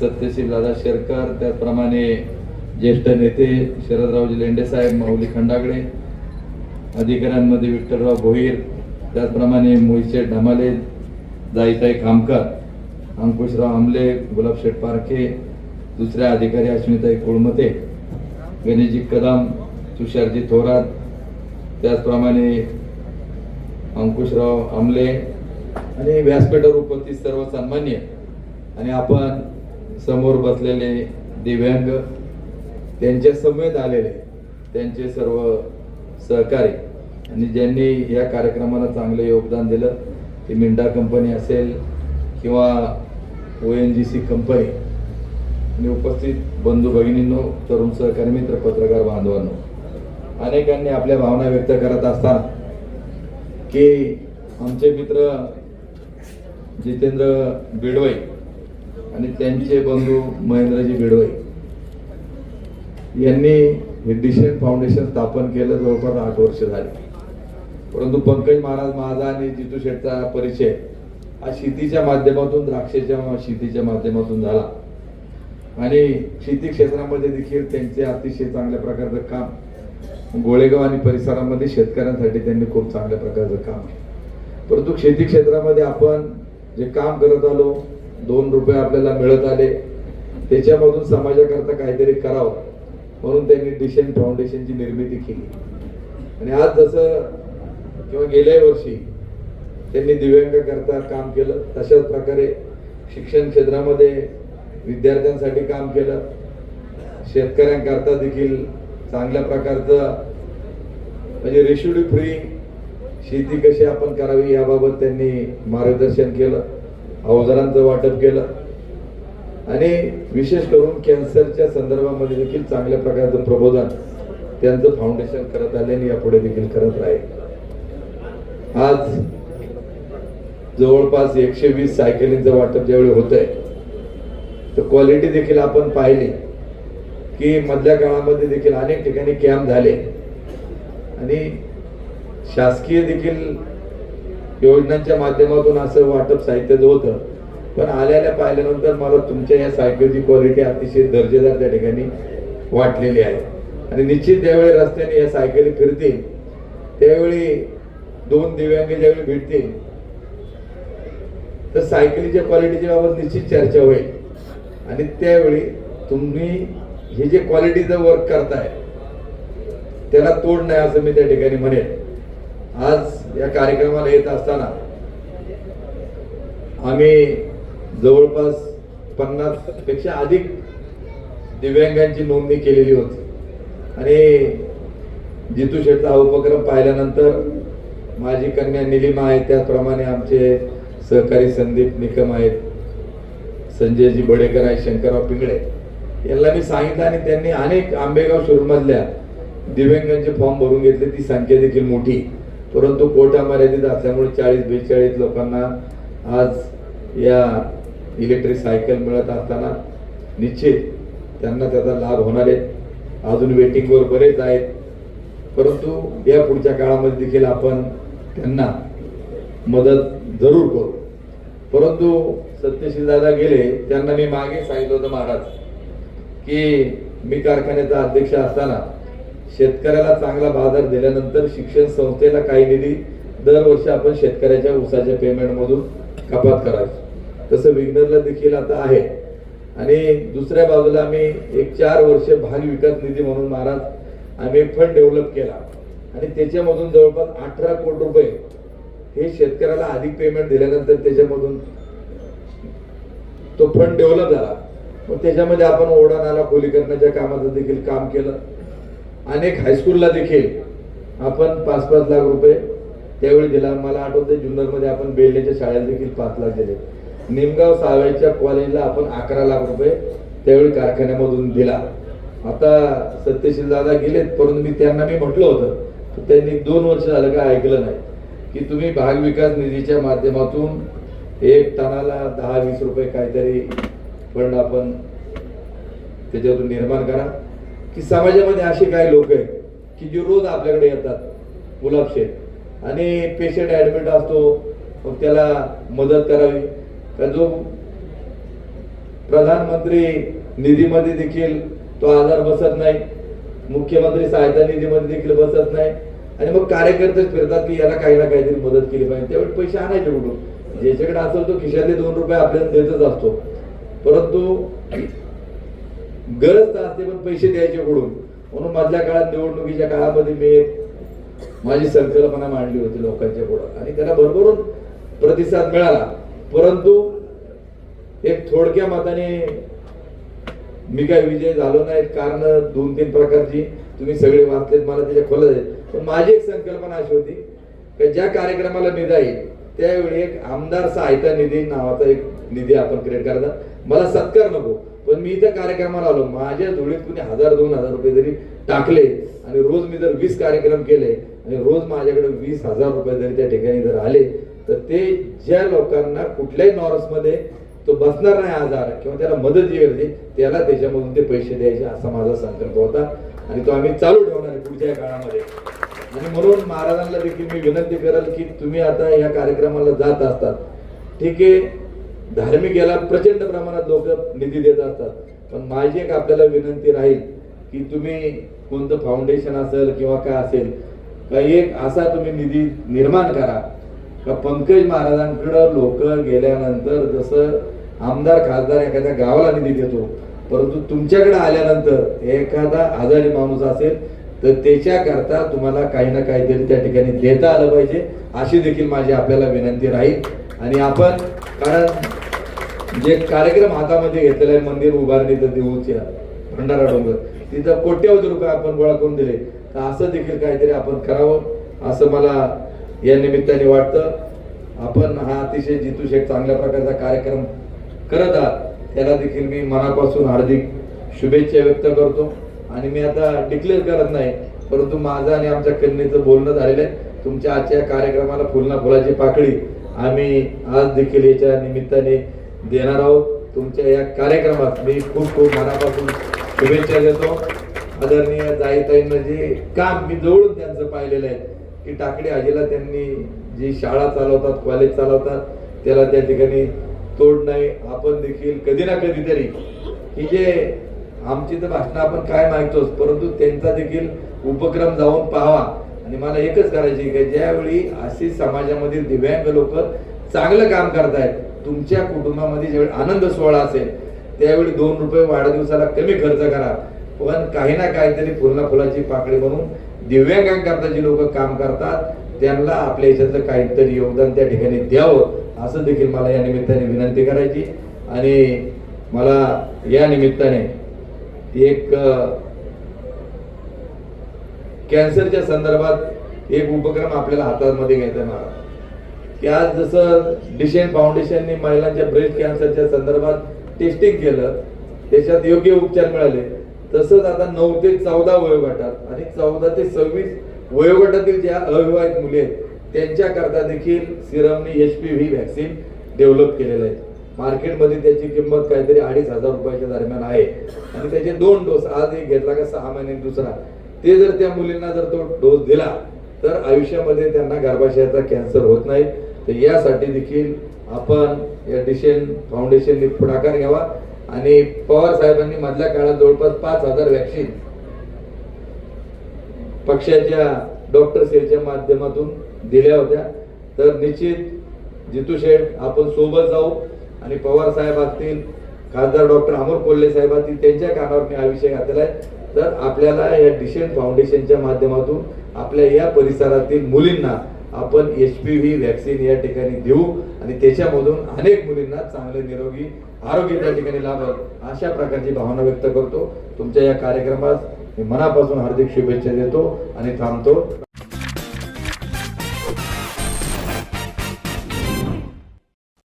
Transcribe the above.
सत्यशील दादा शेरकर त्याचप्रमाणे ज्येष्ठ नेते शरदरावजी लेंडे साहेब माऊली खंडागडे अधिकाऱ्यांमध्ये विठ्ठलराव भोईर त्याचप्रमाणे मोहितशेठ ढमाले जाईताई खामकर अंकुशराव आमले गुलाबशेठ पारखे दुसऱ्या अधिकारी अश्विताई कुळमते गणेशजी कदम तुषारजी थोरात त्याचप्रमाणे अंकुशराव आमले आणि व्यासपीठावर उपस्थित सर्व सन्मान्य आणि आपण समोर बसलेले दिव्यांग त्यांच्या समेत आलेले त्यांचे सर्व सहकारी. आणि ज्यांनी या कार्यक्रमाला चांगलं योगदान दिलं ती मिंडा कंपनी असेल किंवा O N G C company. आणि उपस्थित बंधू भगिनींनो तरुण सहकारी मित्र पत्रकार बांधवांनो. अनेकांनी आपल्या भावना व्यक्त करत असताना की आमचे मित्र जितेंद्र बिडवई आणि त्यांचे बंधू महेंद्रजी बिडवे यांनी हे डिसेंट फाउंडेशन स्थापन केलं जवळपास आठ वर्ष झाली. परंतु पंकज महाराज माझा आणि जितू शेठचा परिचय हा शेतीच्या माध्यमातून द्राक्षाच्या शेतीच्या माध्यमातून झाला. आणि शेती क्षेत्रामध्ये देखील त्यांचे अतिशय चांगल्या प्रकारचं काम गोळेगाव आणि परिसरामध्ये शेतकऱ्यांसाठी त्यांनी खूप चांगल्या प्रकारचं काम परंतु शेती क्षेत्रामध्ये आपण जे काम करत आलो दोन रुपये आपल्याला मिळत आले. त्याच्यामधून समाजाकरता काहीतरी करावं म्हणून त्यांनी डिशन फाउंडेशनची निर्मिती केली. आणि आज जसं किंवा गेल्या वर्षी त्यांनी दिव्यांगाकरता काम केलं तशाच प्रकारे शिक्षण क्षेत्रामध्ये विद्यार्थ्यांसाठी काम केलं. शेतकऱ्यांकरता देखील चांगल्या प्रकारचं म्हणजे रेशुडी फ्री शेती कशी आपण करावी याबाबत त्यांनी मार्गदर्शन केलं. अवजारांचं वाटप केलं. आणि विशेष करून कॅन्सरच्या संदर्भामध्ये देखील चांगल्या प्रकारचं प्रबोधन त्यांचं फाउंडेशन करत आले आणि यापुढे देखील करत राहील. आज जवळपास एकशे वीस सायकलींचं वाटप ज्यावेळी होत आहे तर क्वालिटी देखील आपण पाहिली की मधल्या काळामध्ये देखील अनेक ठिकाणी कॅम्प झाले. आणि शासकीय देखील योजनांच्या माध्यमातून असं वाटप साहित्याचं होतं. पण आल्याला पाहिल्यानंतर मला तुमच्या या साहित्याची क्वालिटी अतिशय दर्जेदार त्या ठिकाणी वाटलेली आहे. आणि निश्चित ज्यावेळी रस्त्याने या सायकली फिरतील त्यावेळी दोन दिव्यांग ज्यावेळी भेटतील तर सायकलीच्या क्वालिटीच्या बाबत निश्चित चर्चा होईल. आणि त्यावेळी तुम्ही हे जे क्वालिटीचं वर्क करताय त्याला तोड नाही असं मी त्या ठिकाणी म्हणेन. आज या कार्यक्रमाला येत असताना आम्ही जवळपास पन्नासपेक्षा अधिक दिव्यांगांची नोंदणी केलेली होती. आणि जितू शेठचा हा उपक्रम पाहिल्यानंतर माझी कन्या निलिमा आहे त्याचप्रमाणे आमचे सहकारी संदीप निकम आहेत संजयजी बडेकर आहेत शंकरराव पिंगळे. यांना मी सांगितलं आणि त्यांनी अनेक आंबेगाव शोरूममधल्या दिव्यांगांचे फॉर्म भरून घेतले. ती संख्या देखील मोठी परंतु कोटा मर्यादित असल्यामुळे चाळीस बेचाळीस लोकांना आज या इलेक्ट्रिक सायकल मिळत असताना निश्चित त्यांना त्याचा लाभ होणार आहे. अजून वेटिंगवर बरेच आहेत. परंतु या पुढच्या काळामध्ये देखील आपण त्यांना मदत जरूर करू. परंतु सत्यशील दादा गेले त्यांना मी मागे सांगितलं होतं महाराज की मी कारखान्याचा अध्यक्ष असताना शेतकऱ्याला चांगला बाजार दिल्यानंतर शिक्षण संस्थेला काही निधी दरवर्षी आपण शेतकऱ्याच्या ऊसाच्या पेमेंट मधून कपात करायचो. तसं विग्नरला देखील आता आहे. आणि दुसऱ्या बाजूला आम्ही एक चार वर्ष भाग विकास निधी म्हणून महाराज आम्ही फंड डेव्हलप केला. आणि त्याच्यामधून जवळपास अठरा कोटी रुपये हे शेतकऱ्याला अधिक पेमेंट दिल्यानंतर त्याच्यामधून तो फंड डेव्हलप झाला. मग त्याच्यामध्ये आपण ओढा नाला खोलीकरणाच्या कामाचं देखील काम केलं. अनेक हायस्कूलला देखील आपण पाच पाच लाख रुपये त्यावेळी दिला. मला आठवतं जुन्नरमध्ये आपण बेल्लेच्या शाळेला देखील पाच लाख दिले. निमगाव सावेच्या कॉलेजला आपण अकरा लाख रुपये त्यावेळी कारखान्यामधून दिला. आता सत्यशील दादा गेलेत परंतु मी त्यांना मी म्हटलं होतं तर त्यांनी दोन वर्ष झालं का ऐकलं नाही. की तुम्ही भाग विकास निधीच्या माध्यमातून एक टनाला दहा वीस रुपये काहीतरी फंड आपण त्याच्यातून निर्माण करा. की समाजामध्ये असे काही लोक आहेत की जे रोज आपल्याकडे येतात गुलाबशेठ आणि पेशंट ऍडमिट असतो मग त्याला मदत करावी. का जो प्रधानमंत्री निधीमध्ये देखील तो आधार बसत नाही. मुख्यमंत्री सहायता निधीमध्ये देखील बसत नाही. आणि मग कार्यकर्तेच फिरतात की याला काही ना काहीतरी मदत केली पाहिजे. त्यावेळी पैसे आणायचे कुठून? ज्याच्याकडे असेल तो खिशातले दोन रुपये आपल्याला देतच असतो. परंतु गरज तर असते पण पैसे द्यायचे कुठून? म्हणून मधल्या काळात निवडणुकीच्या काळामध्ये मी एक माझी संकल्पना मांडली होती लोकांच्या पुढं. आणि त्याला भरभरून प्रतिसाद मिळाला. परंतु एक थोडक्या मताने मी काय विजय झालो नाही कारण दोन तीन प्रकारची तुम्ही सगळे वाचलेत मला त्याच्या खोलत आहेत. पण माझी एक संकल्पना अशी होती की ज्या कार्यक्रमाला मी जाईल त्यावेळी एक आमदार सहायता निधी नावाचा एक निधी आपण क्रिएट करायचा मला सत्कार नको. पण मी इथं कार्यक्रमाला आलो. माझ्या धुळीत कुणी हजार दोन हजार रुपये जरी टाकले आणि रोज मी जर वीस कार्यक्रम केले आणि रोज माझ्याकडे वीस हजार रुपये जरी त्या ठिकाणी जर आले तर ते ज्या लोकांना कुठल्याही नॉर्समध्ये तो बसणार नाही आजार किंवा त्याला मदत जी होती त्याला त्याच्यामधून ते पैसे द्यायचे असा माझा संकल्प होता. आणि तो आम्ही चालू ठेवणार आहे पुढच्या काळामध्ये. आणि म्हणून महाराजांना देखील मी विनंती करेल की तुम्ही आता या कार्यक्रमाला जात असतात. ठीक आहे? धार्मिक याला प्रचंड प्रमाणात लोक निधी देत असतात. पण माझी एक आपल्याला विनंती राहील की तुम्ही कोणतं फाउंडेशन असेल किंवा काय असेल का एक असा तुम्ही निधी निर्माण करा. का पंकज महाराजांकडं लोक गेल्यानंतर जसं आमदार खासदार एखाद्या गावाला निधी देतो परंतु तुमच्याकडे आल्यानंतर एखादा आजारी माणूस असेल तर त्याच्याकरता तुम्हाला काही ना काहीतरी त्या ठिकाणी देता आलं पाहिजे अशी देखील माझी आपल्याला विनंती राहील. आणि आपण कारण जे कार्यक्रम हातामध्ये घेतलेला आहे मंदिर उभारणीचं देऊच्या भंडारा डोंगर. तिथं कोट्यावधी रुपये आपण गोळा करून दिले. तर असं देखील काहीतरी आपण करावं असं मला या निमित्ताने वाटतं. आपण हा अतिशय जितू शेठ चांगल्या प्रकारचा कार्यक्रम करत आहात त्याला देखील मी मनापासून हार्दिक शुभेच्छा व्यक्त करतो. आणि मी आता डिक्लेअर करत नाही परंतु माझं आणि आमच्या कन्येचं बोलणं झालेलं आहे. तुमच्या आजच्या कार्यक्रमाला फुलना फुलाची पाकळी आम्ही आज देखील याच्या निमित्ताने देणार आहोत. तुमच्या या कार्यक्रमात मी खूप खूप मनापासून शुभेच्छा देतो. आदरणीय जाईताईंना जे काम मी जवळून त्यांचं पाहिलेलं आहे की टाकडी आजीला त्यांनी जी शाळा चालवतात कॉलेज चालवतात त्याला त्या ठिकाणी तोड नाही आपण देखील कधी ना कधीतरी ही जे आमची तर भाषणं आपण काय मागतोच परंतु त्यांचा देखील उपक्रम जाऊन पाहावा. आणि मला एकच करायची की ज्यावेळी अशी समाजामधील दिव्यांग लोक चांगलं काम करतायत तुमच्या कुटुंबामध्ये ज्यावेळी आनंद सोहळा असेल त्यावेळी दोन रुपये वाढदिवसाला कमी खर्च करा. पण काही ना काहीतरी फुलना फुलाची पाकळी बनवून दिव्यांगांकरता जी लोक काम करतात त्यांना आपल्या याच्यातलं काहीतरी योगदान त्या ठिकाणी द्यावं असं देखील मला या निमित्ताने विनंती करायची. आणि मला या निमित्ताने एक कॅन्सरच्या संदर्भात एक उपक्रम आपल्याला हातामध्ये घ्यायचा आहे मला. की आज जसं डिशेन फाउंडेशनने महिलांच्या ब्रेस्ट कॅन्सरच्या संदर्भात टेस्टिंग केलं त्याच्यात योग्य उपचार मिळाले तसंच आता नऊ ते चौदा वयोगटात आणि चौदा ते सव्वीस वयोगटातील ज्या अविवाहित मुली आहेत त्यांच्याकरता देखील सिरमने H P V vaccine develop केलेलं आहे. मार्केटमध्ये त्याची किंमत काहीतरी अडीच हजार रुपयाच्या दरम्यान आहे. आणि त्याचे दोन डोस आज एक घेतला का सहा महिने दुसरा. ते जर त्या मुलींना जर तो डोस दिला तर आयुष्यामध्ये त्यांना गर्भाशयाचा कॅन्सर होत नाही. तर यासाठी देखील आपण या डिशेन फाउंडेशनने पुढाकार घ्यावा. आणि पवार साहेबांनी मधल्या काळात जवळपास पाच हजार व्हॅक्सिन पक्षाच्या डॉक्टर सेलच्या माध्यमातून दिल्या होत्या. तर निश्चित जितू शेठ आपण सोबत जाऊ. आणि पवार साहेब असतील खासदार डॉक्टर अमोल कोल्हे साहेब असतील त्यांच्या कानावर मी हा विषय घातलेला आहे. तर आपल्याला या डिशेन फाउंडेशनच्या माध्यमातून आपल्या या परिसरातील मुलींना आपण एच पी व्ही व्हॅक्सिन या ठिकाणी देऊ आणि त्याच्यामधून अनेक मुलींना चांगले निरोगी आरोग्य त्या ठिकाणी लाभल अशा प्रकारची भावना व्यक्त करतो. तुमच्या या कार्यक्रमास मी मनापासून हार्दिक शुभेच्छा देतो आणि थांबतो.